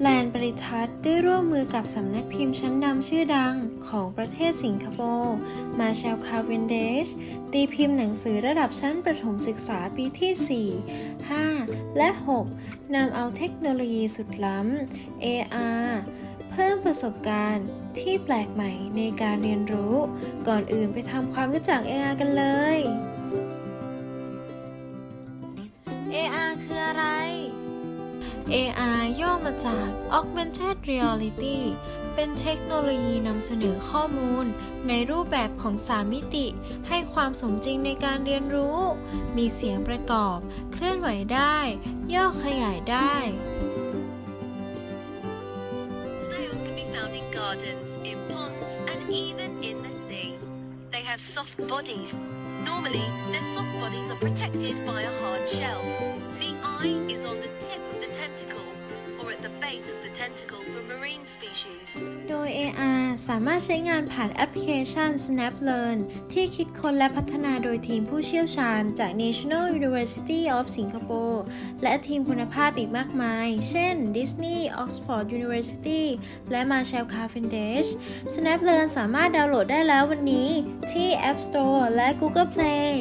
แลนด์บริทัศน์ได้ร่วมมือกับสำนักพิมพ์ชั้นนำชื่อดังของประเทศสิงคโปร์มาแชลคาเวนเดชตีพิมพ์หนังสือระดับชั้นประถมศึกษาปีที่ 4 5 และ 6 นำเอาเทคโนโลยีสุดล้ำ AR เพิ่มประสบการณ์ที่แปลกใหม่ในการเรียนรู้ ก่อนอื่นไปทำความรู้จัก AR กันเลย AR คืออะไร AR ย่อมาจาก Augmented Reality เป็นเทคโนโลยีนำเสนอข้อมูล ในรูปแบบของ3มิติ ให้ความสมจริงในการเรียนรู้ มีเสียงประกอบ เคลื่อนไหวได้ ย่อขยายได้ Snails can be found in gardens, in ponds, and even in the sea. They have soft bodies. Normally, their soft bodies are protected by a hard shell. The eye is on the tentacle for marine species. โดย AR สามารถใช้งานผ่านแอปพลิเคชัน SnapLearn ที่คิดค้นและพัฒนาโดยทีมผู้เชี่ยวชาญจาก National University of Singapore และทีมคุณภาพอีกมากมาย เช่น Disney Oxford University และ Marshall Cavendish SnapLearn สามารถดาวน์โหลดได้แล้ววันนี้ที่ App Store และ Google Play